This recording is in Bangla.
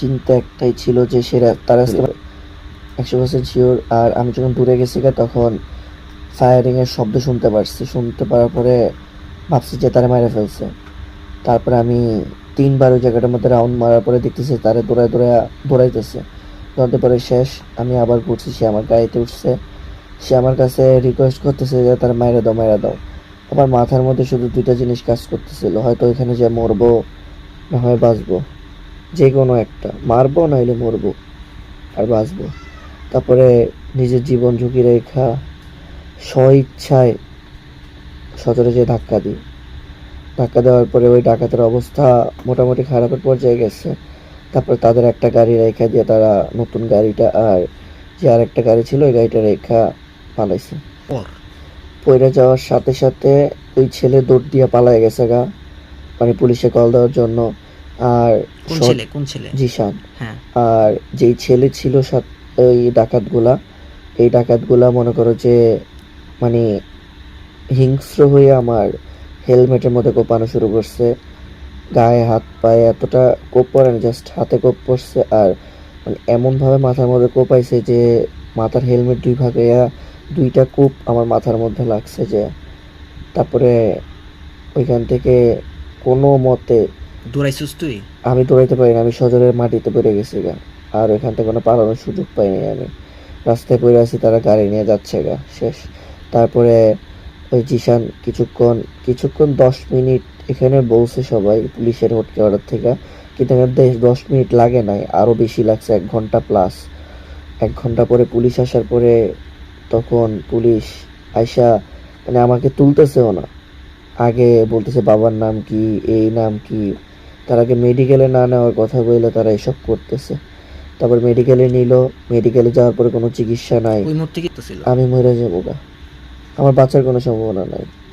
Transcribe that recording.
চিন্তা একটাই ছিল যে সে তার একশো পার্সেন্ট শিওর আর আমি যখন দূরে গেছি গা তখন ফায়ারিং এর শব্দ শুনতে পারছি। শুনতে পারার পরে ভাবছি যে তারা মেরে ফেলছে। তারপরে আমি তিনবার ওই জায়গাটার মধ্যে রাউন্ড মারার পরে দেখতেছি তারা দৌড়ায় দৌড়ায় দৌড়াইতেছে। দৌড়াতে পরে শেষ আমি আবার ঘুরছি সে আমার গাড়িতে উঠছে। সে আমার কাছে রিকোয়েস্ট করতেছে যে তার মায়েরা দাও মায়েরা দাও। আমার মাথার মধ্যে শুধু দুইটা জিনিস কাজ করতেছিল হয়তো ওইখানে যে মরবো না হয় বাঁচবো। যে কোনো একটা। মারবো নাইলে মরবো আর বাঁচবো। তারপরে নিজের জীবন ঝুঁকি রেখা স্ব ইচ্ছায় সজরে যে ধাক্কা দিই। ধাক্কা দেওয়ার পরে ওই ডাকাতের অবস্থা মোটামুটি খারাপের পর্যায়ে গেছে। তারপরে তাদের একটা গাড়ি রেখা দিয়ে তারা নতুন গাড়িটা আর যে আর একটা গাড়ি ছিল ওই গাড়িটা রেখা পালাইছে। পইরা যাওয়ার সাথে সাথে ওই ছেলে দৌড় দিয়ে পালায় গেছে গা। মানে পুলিশে কল দেওয়ার জন্য আর কোন ছেলে? কোন ছেলে? জিশান হ্যাঁ। আর যেই ছেলে ছিল সাত ওই ডাকাতগুলা এই ডাকাতগুলা মনে করো যে মানে হিংস্র হয়ে আমার হেলমেটের মধ্যে কোপানো শুরু করছে। গায়ে হাত পায়ে এতটা কোপ পড়ে না জাস্ট হাতে কোপ পড়ছে। আর মানে এমনভাবে মাথার মধ্যে কোপাইছে যে মাথার হেলমেট দুই ভাগ দুইটা কূপ আমার মাথার মধ্যে লাগছে যে তারপরে ওইখান থেকে কোনো মতে দৌড়াইছিস তুই? আমি দৌড়াইতে পারি না আমি সজরের মাটিতে পড়ে গেছি গা। আর এখান থেকে কোনো পালানোর সুযোগ পাইনি আমি। রাস্তায় পড়ে আছি, তারা গাড়ি নিয়ে যাচ্ছে গা, শেষ। তারপরে ওই জিশান কিছুক্ষণ কিছুক্ষণ দশ মিনিট এখানে বলছে সবাই পুলিশের হটকে অর্ডার থেকে, কিন্তু এখানে দশ মিনিট লাগে নাই আরও বেশি লাগছে এক ঘণ্টা প্লাস এক ঘণ্টা পরে পুলিশ আসার পরে তখন পুলিশ আইসা মানে আমাকে তুলতেছেও না। আগে বলতেছে বাবার নাম কি, এই নাম কি তার আগে মেডিকেলে না নেওয়ার কথা বললে তারা এসব করতেছে। তারপর মেডিকেলে নিল মেডিকেলে যাওয়ার পরে কোনো চিকিৎসা নাই। আমি মরে যাব গা। আমার বাঁচার কোনো সম্ভাবনা নাই।